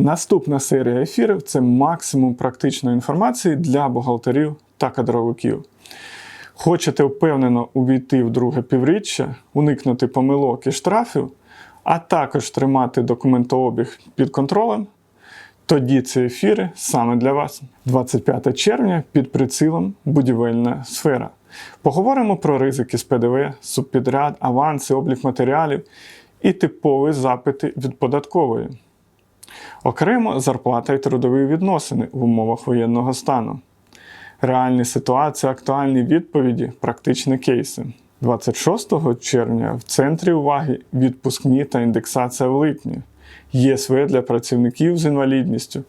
Наступна серія ефірів це максимум практичної інформації для бухгалтерів та кадровиків. Хочете впевнено увійти в друге півріччя, уникнути помилок і штрафів, а також тримати документообіг під контролем, тоді ці ефіри саме для вас. 25 червня під прицілом будівельна сфера. Поговоримо про ризики з ПДВ, субпідряд, аванси, облік матеріалів і типові запити від податкової. Окремо зарплата і трудові відносини в умовах воєнного стану. Реальні ситуації, актуальні відповіді, практичні кейси. 26 червня в центрі уваги відпускні та індексація в липні. ЄСВ для працівників з інвалідністю.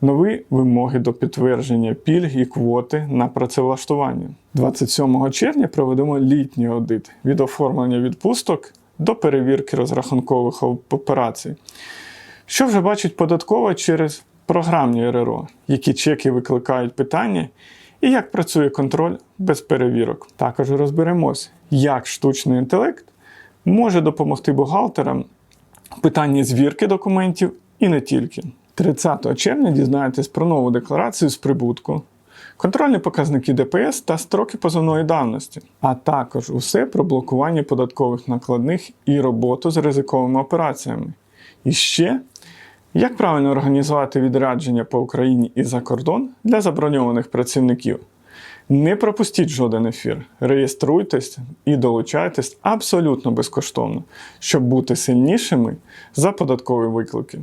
Нові вимоги до підтвердження пільг і квоти на працевлаштування. 27 червня проведемо літній аудит від оформлення відпусток до перевірки розрахункових операцій. Що вже бачить податкова через програмні РРО, які чеки викликають питання, і як працює контроль без перевірок. Також розберемось, як штучний інтелект може допомогти бухгалтерам в питанні звірки документів і не тільки. 30 червня дізнаєтесь про нову декларацію з прибутку, контрольні показники ДПС та строки позовної давності, а також усе про блокування податкових накладних і роботу з ризиковими операціями. І ще як правильно організувати відрядження по Україні і за кордон для заброньованих працівників? Не пропустіть жоден ефір. Реєструйтесь і долучайтесь абсолютно безкоштовно, щоб бути сильнішими за податкові виклики.